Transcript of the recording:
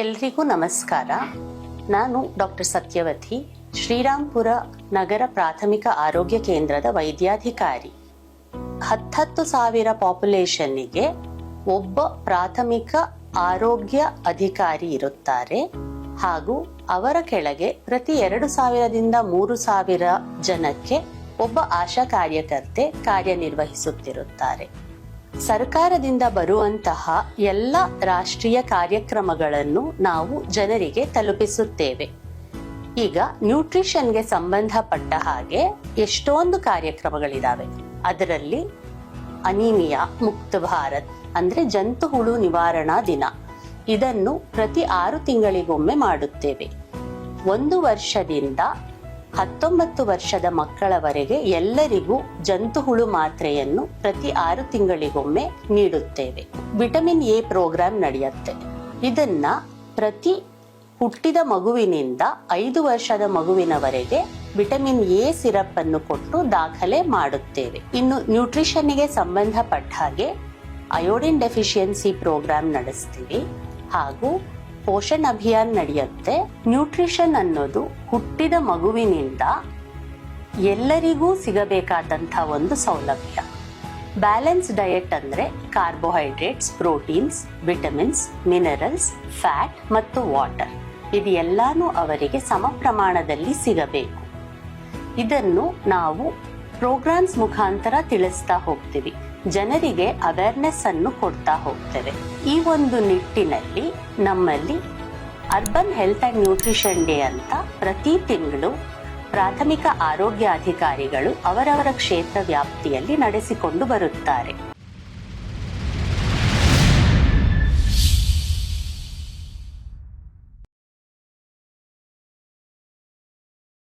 ಎಲ್ರಿಗೂ ನಮಸ್ಕಾರ. ನಾನು ಡಾಕ್ಟರ್ ಸತ್ಯವತಿ, ಶ್ರೀರಾಂಪುರ ನಗರ ಪ್ರಾಥಮಿಕ ಆರೋಗ್ಯ ಕೇಂದ್ರದ ವೈದ್ಯಾಧಿಕಾರಿ. ಹತ್ತತ್ತು ಸಾವಿರ ಪಾಪ್ಯುಲೇಷನ್ನಿಗೆ ಒಬ್ಬ ಪ್ರಾಥಮಿಕ ಆರೋಗ್ಯ ಅಧಿಕಾರಿ ಇರುತ್ತಾರೆ. ಹಾಗೂ ಅವರ ಕೆಳಗೆ ಪ್ರತಿ ಎರಡು ಸಾವಿರದಿಂದ ಮೂರು ಸಾವಿರ ಜನಕ್ಕೆ ಒಬ್ಬ ಆಶಾ ಕಾರ್ಯಕರ್ತೆ ಕಾರ್ಯನಿರ್ವಹಿಸುತ್ತಿರುತ್ತಾರೆ. ಸರ್ಕಾರದಿಂದ ಬರುವಂತಹ ಎಲ್ಲ ರಾಷ್ಟ್ರೀಯ ಕಾರ್ಯಕ್ರಮಗಳನ್ನು ನಾವು ಜನರಿಗೆ ತಲುಪಿಸುತ್ತೇವೆ. ಈಗ ನ್ಯೂಟ್ರಿಷನ್ಗೆ ಸಂಬಂಧಪಟ್ಟ ಹಾಗೆ ಎಷ್ಟೊಂದು ಕಾರ್ಯಕ್ರಮಗಳಿದಾವೆ. ಅದರಲ್ಲಿ ಅನೀಮಿಯಾ, ಮುಕ್ತ ಭಾರತ್, ಅಂದ್ರೆ ಜಂತು ಹುಳು ನಿವಾರಣಾ ದಿನ. ಇದನ್ನು ಪ್ರತಿ ಆರು ತಿಂಗಳಿಗೊಮ್ಮೆ ಮಾಡುತ್ತೇವೆ. ಒಂದು ವರ್ಷದಿಂದ ಹತ್ತೊಂಬತ್ತು ವರ್ಷದ ಮಕ್ಕಳವರೆಗೆ ಎಲ್ಲರಿಗೂ ಜಂತು ಹುಳು ಮಾತ್ರೆಯನ್ನು ಪ್ರತಿ ಆರು ತಿಂಗಳಿಗೊಮ್ಮೆ ನೀಡುತ್ತೇವೆ. ವಿಟಮಿನ್ ಎ ಪ್ರೋಗ್ರಾಂ ನಡೆಯುತ್ತೆ. ಇದನ್ನ ಪ್ರತಿ ಹುಟ್ಟಿದ ಮಗುವಿನಿಂದ ಐದು ವರ್ಷದ ಮಗುವಿನವರೆಗೆ ವಿಟಮಿನ್ ಎ ಸಿರಪ್ ಅನ್ನು ಕೊಟ್ಟು ದಾಖಲೆ ಮಾಡುತ್ತೇವೆ. ಇನ್ನು ನ್ಯೂಟ್ರಿಷನ್ಗೆ ಸಂಬಂಧಪಟ್ಟ ಹಾಗೆ ಅಯೋಡಿನ್ ಡೆಫಿಷಿಯನ್ಸಿ ಪ್ರೋಗ್ರಾಂ ನಡೆಸ್ತೀವಿ. ಹಾಗೂ ಪೋಷಣ್ ಅಭಿಯಾನ್ ನಡೆಯುತ್ತೆ. ನ್ಯೂಟ್ರಿಷನ್ ಅನ್ನೋದು ಹುಟ್ಟಿದ ಮಗುವಿನಿಂದ ಎಲ್ಲರಿಗೂ ಸಿಗಬೇಕಾದಂಥ ಒಂದು ಸೌಲಭ್ಯ. ಬ್ಯಾಲೆನ್ಸ್ ಡಯೆಟ್ ಅಂದ್ರೆ carbohydrates proteins vitamins minerals fat ಮತ್ತು ವಾಟರ್ ಇದು ಎಲ್ಲಾನು ಅವರಿಗೆ ಸಮ ಪ್ರಮಾಣದಲ್ಲಿ ಸಿಗಬೇಕು. ಇದನ್ನು ನಾವು ಪ್ರೋಗ್ರಾಮ್ಸ್ ಮುಖಾಂತರ ತಿಳಿಸ್ತಾ ಹೋಗ್ತೀವಿ. ಜನರಿಗೆ ಅವೇರ್ನೆಸ್ ಅನ್ನು ಕೊಡ್ತಾ ಹೋಗ್ತೇವೆ. ಈ ಒಂದು ನಿಟ್ಟಿನಲ್ಲಿ ನಮ್ಮಲ್ಲಿ urban health and nutrition day ಅಂತ ಪ್ರತಿ ತಿಂಗಳು ಪ್ರಾಥಮಿಕ ಆರೋಗ್ಯ ಅಧಿಕಾರಿಗಳು ಅವರವರ ಕ್ಷೇತ್ರ ವ್ಯಾಪ್ತಿಯಲ್ಲಿ ನಡೆಸಿಕೊಂಡು ಬರುತ್ತಾರೆ.